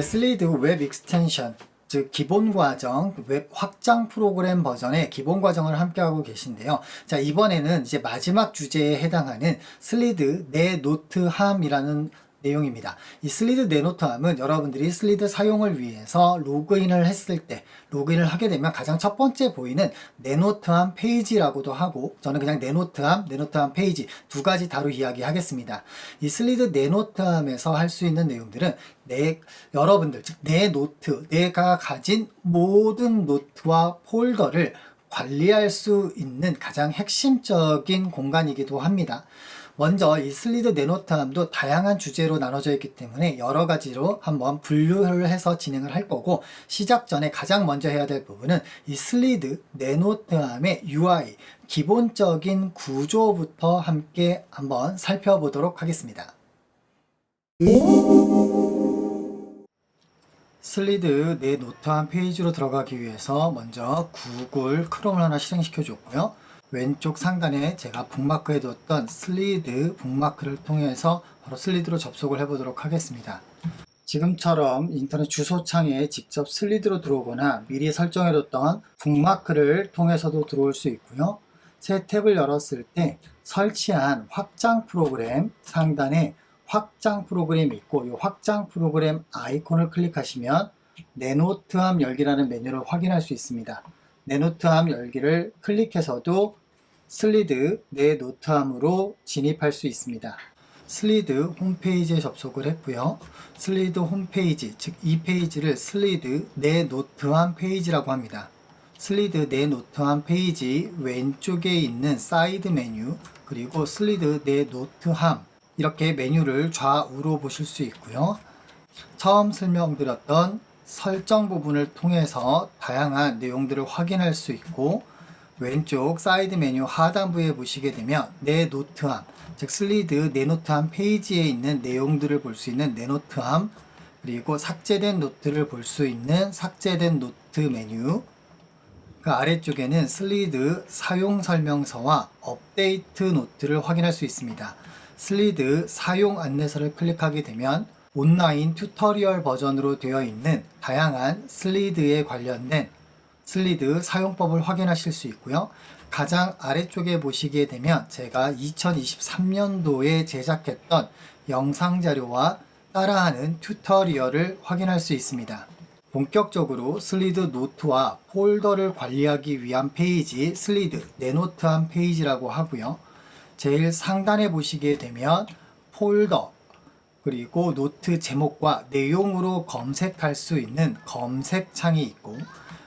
네, 슬리드 웹 익스텐션, 즉 기본 과정, 웹 확장 프로그램 버전의 기본 과정을 함께하고 계신데요. 자, 이번에는 이제 마지막 주제에 해당하는 슬리드 내 노트함이라는 내용입니다. 이 슬리드 네노트함은 여러분들이 슬리드 사용을 위해서 로그인을 했을 때 로그인을 하게 되면 가장 첫 번째 보이는 네노트함 페이지라고도 하고 저는 그냥 네노트함, 네노트함 페이지 두 가지 다루 이야기하겠습니다. 이 슬리드 네노트함에서 할 수 있는 내용들은 내 여러분들 즉 내 노트, 내가 가진 모든 노트와 폴더를 관리할 수 있는 가장 핵심적인 공간이기도 합니다. 먼저 이 슬리드 네노트함도 다양한 주제로 나눠져 있기 때문에 여러 가지로 한번 분류를 해서 진행을 할 거고 시작 전에 가장 먼저 해야 될 부분은 이 슬리드 네노트함의 UI 기본적인 구조부터 함께 한번 살펴보도록 하겠습니다. 슬리드 내 노트함 페이지로 들어가기 위해서 먼저 구글 크롬을 하나 실행시켜 줬고요. 왼쪽 상단에 제가 북마크 해뒀던 슬리드 북마크를 통해서 바로 슬리드로 접속을 해 보도록 하겠습니다. 지금처럼 인터넷 주소창에 직접 슬리드로 들어오거나 미리 설정해 뒀던 북마크를 통해서도 들어올 수 있고요. 새 탭을 열었을 때 설치한 확장 프로그램 상단에 확장 프로그램이 있고 이 확장 프로그램 아이콘을 클릭하시면 네노트함 열기라는 메뉴를 확인할 수 있습니다. 네노트함 열기를 클릭해서도 슬리드 내 노트함으로 진입할 수 있습니다. 슬리드 홈페이지에 접속을 했고요. 슬리드 홈페이지, 즉 이 페이지를 슬리드 내 노트함 페이지라고 합니다. 슬리드 내 노트함 페이지 왼쪽에 있는 사이드 메뉴 그리고 슬리드 내 노트함 이렇게 메뉴를 좌우로 보실 수 있고요. 처음 설명드렸던 설정 부분을 통해서 다양한 내용들을 확인할 수 있고 왼쪽 사이드 메뉴 하단부에 보시게 되면 내 노트함, 즉 슬리드 내 노트함 페이지에 있는 내용들을 볼 수 있는 내 노트함 그리고 삭제된 노트를 볼 수 있는 삭제된 노트 메뉴 그 아래쪽에는 슬리드 사용 설명서와 업데이트 노트를 확인할 수 있습니다. 슬리드 사용 안내서를 클릭하게 되면 온라인 튜토리얼 버전으로 되어 있는 다양한 슬리드에 관련된 슬리드 사용법을 확인하실 수 있고요. 가장 아래쪽에 보시게 되면 제가 2023년도에 제작했던 영상 자료와 따라하는 튜토리얼을 확인할 수 있습니다. 본격적으로 슬리드 노트와 폴더를 관리하기 위한 페이지 슬리드 내노트한 페이지라고 하고요. 제일 상단에 보시게 되면 폴더 그리고 노트 제목과 내용으로 검색할 수 있는 검색 창이 있고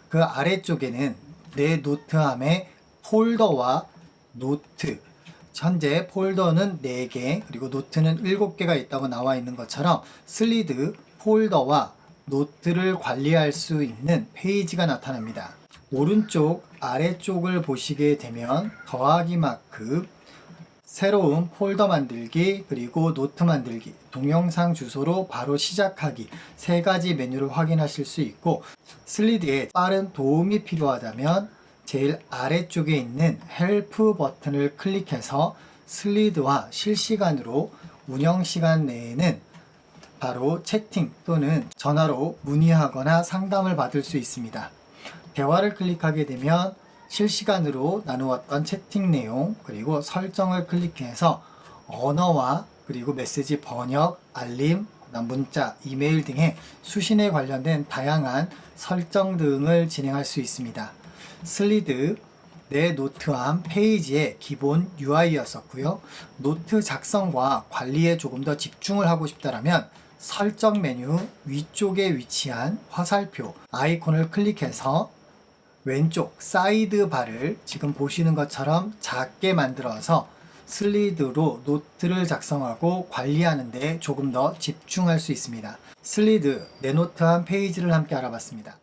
그 아래쪽에는 내 노트함의 폴더와 노트 현재 폴더는 4개 그리고 노트는 7개가 있다고 나와 있는 것처럼 슬리드 폴더와 노트를 관리할 수 있는 페이지가 나타납니다. 오른쪽 아래쪽을 보시게 되면 더하기 마크 새로운 폴더 만들기 그리고 노트 만들기 동영상 주소로 바로 시작하기 세 가지 메뉴를 확인하실 수 있고 슬리드에 빠른 도움이 필요하다면 제일 아래쪽에 있는 헬프 버튼을 클릭해서 슬리드와 실시간으로 운영 시간 내에는 바로 채팅 또는 전화로 문의하거나 상담을 받을 수 있습니다. 대화를 클릭하게 되면 실시간으로 나누었던 채팅 내용 그리고 설정을 클릭해서 언어와 그리고 메시지 번역, 알림, 문자, 이메일 등의 수신에 관련된 다양한 설정 등을 진행할 수 있습니다. 슬리드 내 노트함 페이지의 기본 UI였었고요. 노트 작성과 관리에 조금 더 집중을 하고 싶다라면 설정 메뉴 위쪽에 위치한 화살표 아이콘을 클릭해서 왼쪽 사이드 바를 지금 보시는 것처럼 작게 만들어서 슬리드로 노트를 작성하고 관리하는 데 조금 더 집중할 수 있습니다. 슬리드 내노트 한 페이지를 함께 알아봤습니다.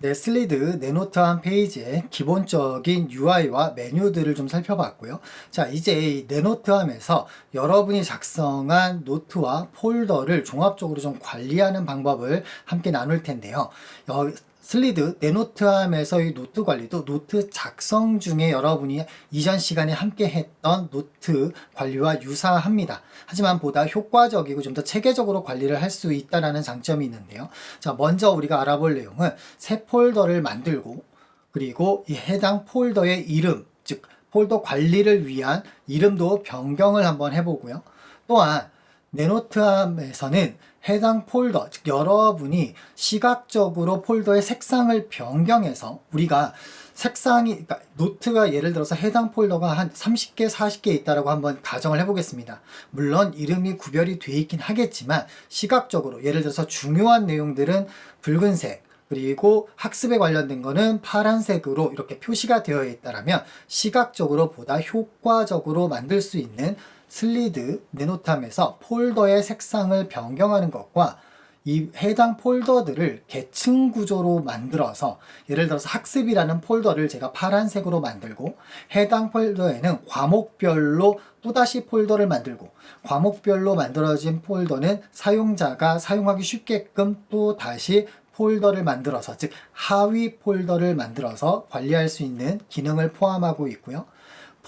네, 슬리드 네노트 한 페이지의 기본적인 UI와 메뉴들을 좀 살펴봤고요. 자, 이제 이 네노트 함에서 여러분이 작성한 노트와 폴더를 종합적으로 좀 관리하는 방법을 함께 나눌 텐데요. 여, 슬리드 내노트함에서 이 노트 관리도 노트 작성 중에 여러분이 이전 시간에 함께 했던 노트 관리와 유사합니다. 하지만 보다 효과적이고 좀 더 체계적으로 관리를 할 수 있다는 장점이 있는데요. 자, 먼저 우리가 알아볼 내용은 새 폴더를 만들고 그리고 이 해당 폴더의 이름, 즉 폴더 관리를 위한 이름도 변경을 한번 해보고요. 또한 네노트함에서는 해당 폴더, 즉 여러분이 시각적으로 폴더의 색상을 변경해서 우리가 색상이, 그러니까 노트가 예를 들어서 해당 폴더가 한 30개, 40개 있다라고 한번 가정을 해 보겠습니다. 물론 이름이 구별이 돼 있긴 하겠지만 시각적으로 예를 들어서 중요한 내용들은 붉은색, 그리고 학습에 관련된 거는 파란색으로 이렇게 표시가 되어 있다라면 시각적으로 보다 효과적으로 만들 수 있는 슬리드 네노탐에서 폴더의 색상을 변경하는 것과 이 해당 폴더들을 계층 구조로 만들어서 예를 들어서 학습이라는 폴더를 제가 파란색으로 만들고 해당 폴더에는 과목별로 또다시 폴더를 만들고 과목별로 만들어진 폴더는 사용자가 사용하기 쉽게끔 또 다시 폴더를 만들어서 즉 하위 폴더를 만들어서 관리할 수 있는 기능을 포함하고 있고요.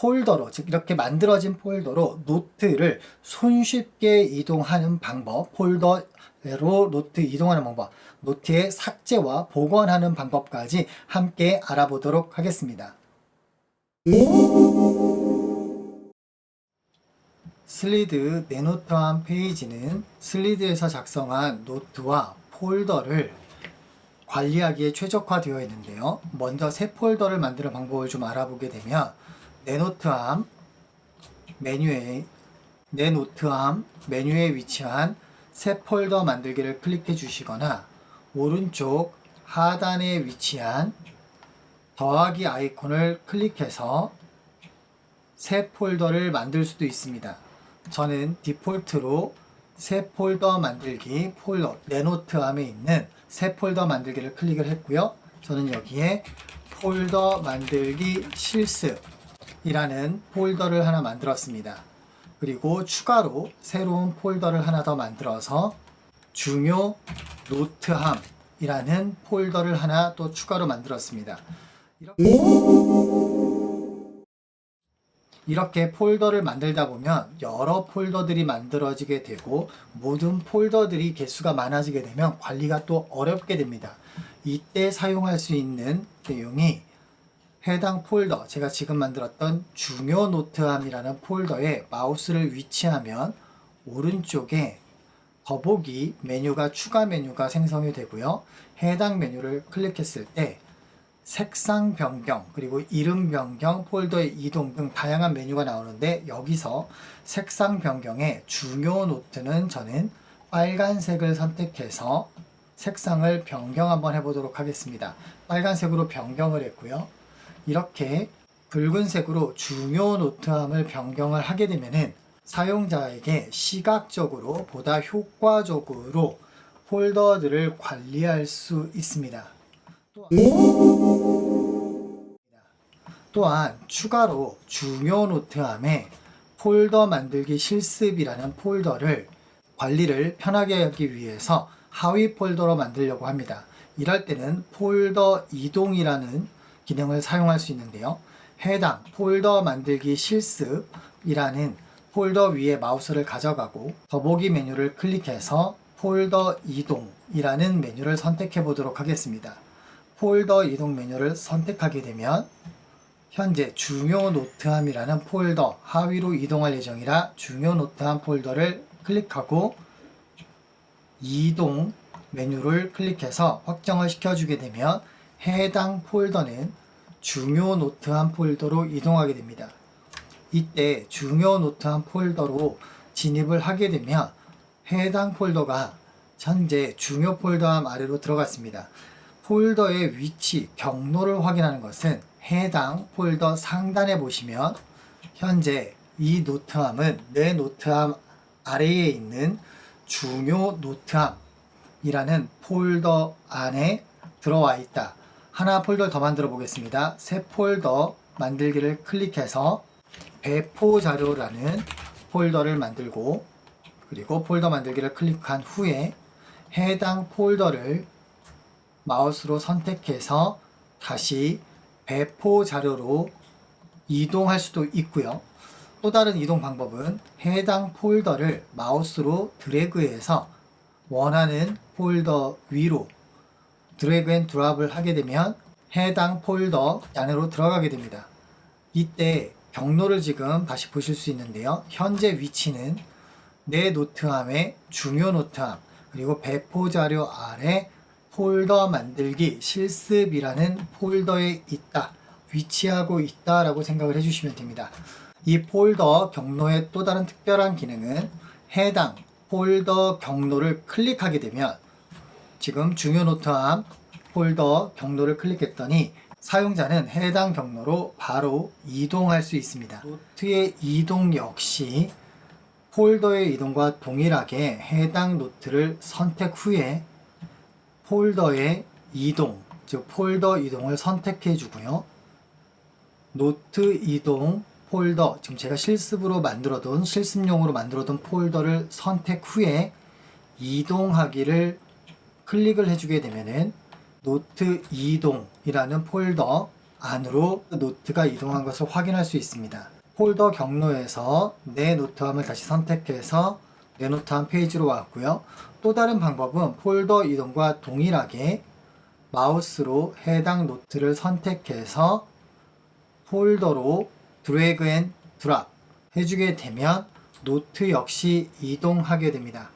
폴더로 즉 이렇게 만들어진 폴더로 노트를 손쉽게 이동하는 방법 폴더로 노트 이동하는 방법 노트의 삭제와 복원하는 방법까지 함께 알아보도록 하겠습니다. 슬리드 네노트 한 페이지는 슬리드에서 작성한 노트와 폴더를 관리하기에 최적화되어 있는데요. 먼저 새 폴더를 만드는 방법을 좀 알아보게 되면 내 노트함 메뉴에 내 노트함 메뉴에 위치한 새 폴더 만들기를 클릭해 주시거나 오른쪽 하단에 위치한 더하기 아이콘을 클릭해서 새 폴더를 만들 수도 있습니다. 저는 디폴트로 새 폴더 만들기 폴더 내노트함에 있는 새 폴더 만들기를 클릭을 했고요. 저는 여기에 폴더 만들기 실습 이라는 폴더를 하나 만들었습니다. 그리고 추가로 새로운 폴더를 하나 더 만들어서 중요 노트함이라는 폴더를 하나 또 추가로 만들었습니다. 이렇게 폴더를 만들다 보면 여러 폴더들이 만들어지게 되고 모든 폴더들이 개수가 많아지게 되면 관리가 또 어렵게 됩니다. 이때 사용할 수 있는 내용이 해당 폴더, 제가 지금 만들었던 중요 노트함이라는 폴더에 마우스를 위치하면 오른쪽에 더보기 메뉴가 추가 메뉴가 생성이 되고요. 해당 메뉴를 클릭했을 때 색상 변경, 그리고 이름 변경, 폴더의 이동 등 다양한 메뉴가 나오는데 여기서 색상 변경의 중요 노트는 저는 빨간색을 선택해서 색상을 변경 한번 해보도록 하겠습니다. 빨간색으로 변경을 했고요. 이렇게 붉은색으로 중요 노트함을 변경을 하게 되면은 사용자에게 시각적으로 보다 효과적으로 폴더들을 관리할 수 있습니다. 또한 추가로 중요 노트함에 폴더 만들기 실습이라는 폴더를 관리를 편하게 하기 위해서 하위 폴더로 만들려고 합니다. 이럴 때는 폴더 이동이라는 기능을 사용할 수 있는데요. 해당 폴더 만들기 실습이라는 폴더 위에 마우스를 가져가고 더보기 메뉴를 클릭해서 폴더 이동이라는 메뉴를 선택해 보도록 하겠습니다. 폴더 이동 메뉴를 선택하게 되면 현재 중요 노트함이라는 폴더 하위로 이동할 예정이라 중요 노트함 폴더를 클릭하고 이동 메뉴를 클릭해서 확정을 시켜주게 되면 해당 폴더는 중요 노트함 폴더로 이동하게 됩니다. 이때 중요 노트함 폴더로 진입을 하게 되면 해당 폴더가 현재 중요 폴더함 아래로 들어갔습니다. 폴더의 위치, 경로를 확인하는 것은 해당 폴더 상단에 보시면 현재 이 노트함은 내 노트함 아래에 있는 중요 노트함이라는 폴더 안에 들어와 있다. 하나 폴더를 더 만들어 보겠습니다. 새 폴더 만들기를 클릭해서 배포 자료라는 폴더를 만들고 그리고 폴더 만들기를 클릭한 후에 해당 폴더를 마우스로 선택해서 다시 배포 자료로 이동할 수도 있고요. 또 다른 이동 방법은 해당 폴더를 마우스로 드래그해서 원하는 폴더 위로 드래그 앤 드랍을 하게 되면 해당 폴더 안으로 들어가게 됩니다. 이때 경로를 지금 다시 보실 수 있는데요. 현재 위치는 내 노트함의 중요 노트함 그리고 배포 자료 아래 폴더 만들기 실습이라는 폴더에 있다. 위치하고 있다라고 생각을 해주시면 됩니다. 이 폴더 경로의 또 다른 특별한 기능은 해당 폴더 경로를 클릭하게 되면 지금 중요 노트함 폴더 경로를 클릭했더니 사용자는 해당 경로로 바로 이동할 수 있습니다. 노트의 이동 역시 폴더의 이동과 동일하게 해당 노트를 선택 후에 폴더의 이동, 즉 폴더 이동을 선택해 주고요. 노트 이동 폴더, 지금 제가 실습으로 만들어둔 실습용으로 만들어둔 폴더를 선택 후에 이동하기를 클릭을 해주게 되면은 노트 이동이라는 폴더 안으로 노트가 이동한 것을 확인할 수 있습니다. 폴더 경로에서 내 노트함을 다시 선택해서 내 노트함 페이지로 왔고요. 또 다른 방법은 폴더 이동과 동일하게 마우스로 해당 노트를 선택해서 폴더로 드래그 앤 드랍 해주게 되면 노트 역시 이동하게 됩니다.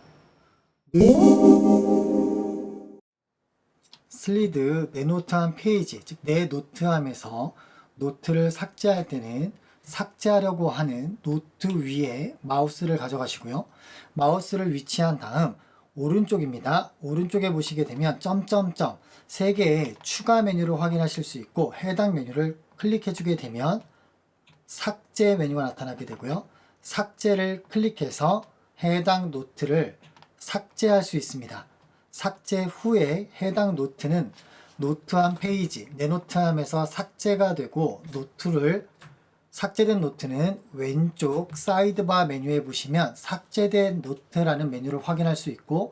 슬리드 내 노트함 페이지, 즉 내 노트함에서 노트를 삭제할 때는 삭제하려고 하는 노트 위에 마우스를 가져가시고요. 마우스를 위치한 다음 오른쪽입니다. 오른쪽에 보시게 되면 점점점 세 개의 추가 메뉴를 확인하실 수 있고 해당 메뉴를 클릭해 주게 되면 삭제 메뉴가 나타나게 되고요. 삭제를 클릭해서 해당 노트를 삭제할 수 있습니다. 삭제 후에 해당 노트는 노트함 페이지, 내 노트함에서 삭제가 되고 노트를 삭제된 노트는 왼쪽 사이드바 메뉴에 보시면 삭제된 노트라는 메뉴를 확인할 수 있고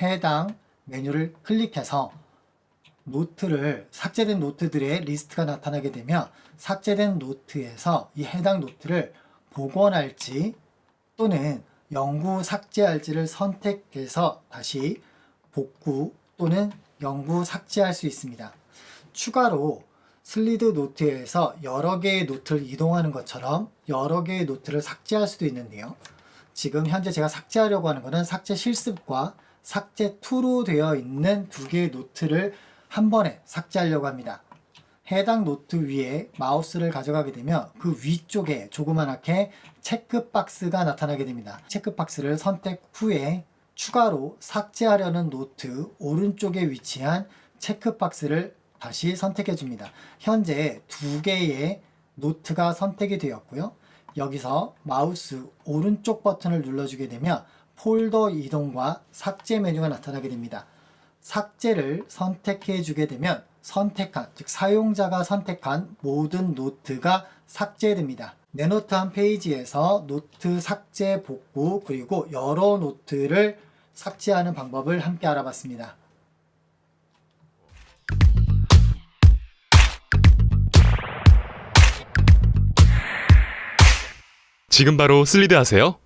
해당 메뉴를 클릭해서 노트를 삭제된 노트들의 리스트가 나타나게 되면 삭제된 노트에서 이 해당 노트를 복원할지 또는 영구 삭제할지를 선택해서 다시 복구 또는 영구 삭제할 수 있습니다. 추가로 슬리드 노트에서 여러 개의 노트를 이동하는 것처럼 여러 개의 노트를 삭제할 수도 있는데요. 지금 현재 제가 삭제하려고 하는 것은 삭제 실습과 삭제 툴로 되어 있는 두 개의 노트를 한 번에 삭제하려고 합니다. 해당 노트 위에 마우스를 가져가게 되면 그 위쪽에 조그만하게 체크박스가 나타나게 됩니다. 체크박스를 선택 후에 추가로 삭제하려는 노트 오른쪽에 위치한 체크박스를 다시 선택해 줍니다. 현재 두 개의 노트가 선택이 되었고요. 여기서 마우스 오른쪽 버튼을 눌러주게 되면 폴더 이동과 삭제 메뉴가 나타나게 됩니다. 삭제를 선택해 주게 되면 선택한, 즉 사용자가 선택한 모든 노트가 삭제됩니다. 내 노트 한 페이지에서 노트 삭제 복구 그리고 여러 노트를 삭제하는 방법을 함께 알아봤습니다. 지금 바로 슬리드 하세요.